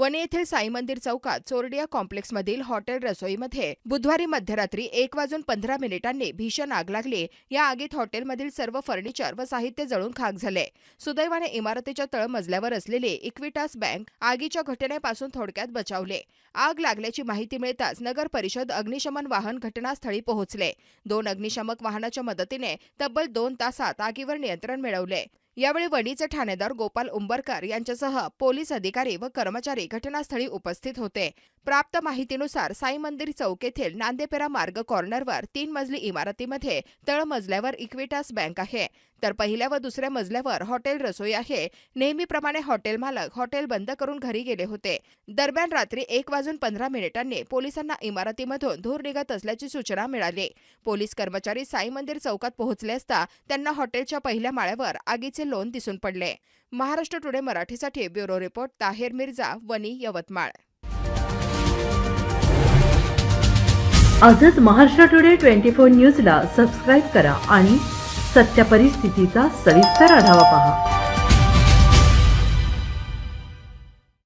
वणी येथील साई मंदिर चौकात चोरडिया कॉम्प्लेक्समधील हॉटेल रसोईमध्ये बुधवारी मध्यरात्री एक वाजून पंधरा मिनिटांनी भीषण आग लागली. या आगीत हॉटेलमधील सर्व फर्निचर व साहित्य जळून खाक झाले. सुदैवाने इमारतीच्या तळमजल्यावर असलेली इक्विटास बँक आगीच्या घटनेपासून थोडक्यात बचावले. आग लागल्याची माहिती मिळताच नगर परिषद अग्निशमन वाहन घटनास्थळी पोहोचले. दोन अग्निशमक वाहनाच्या मदतीने तब्बल दोन तासात आगीवर नियंत्रण मिळवले. यावेळी वणीचे ठाणेदार गोपाल उंबरकर यांच्यासह पोलीस अधिकारी व कर्मचारी घटनास्थळी उपस्थित होते. प्राप्त माहितीनुसार साई मंदिर चौक येथील नांदेपेरा मार्ग कॉर्नरवर तीन मजली इमारतीमध्ये तळमजल्यावर इक्विटास बँक आहे. तर पहिल्या व दुसऱ्या मजल्यावर हॉटेल रसोई आहे. नेहमीप्रमाणे हॉटेल मालक हॉटेल बंद करून घरी गेले होते. दरम्यान रात्री एक वाजून पंधरा मिनिटांनी पोलिसांना इमारतीमधून धूर निघत असल्याची सूचना मिळाली. पोलीस कर्मचारी साई मंदिर चौकात पोहोचले असता त्यांना हॉटेलच्या पहिल्या माळ्यावर आगीचे लोन दिसून पडले. महाराष्ट्र टुडे मराठीसाठी ब्युरो रिपोर्ट ताहेर मिर्झा वनी यवतमाळ. आजच महाराष्ट्र टुडे ट्वेंटी फोर न्यूजला सबस्क्राईब करा आणि सत्य परिस्थितीचा सविस्तर आढावा पहा.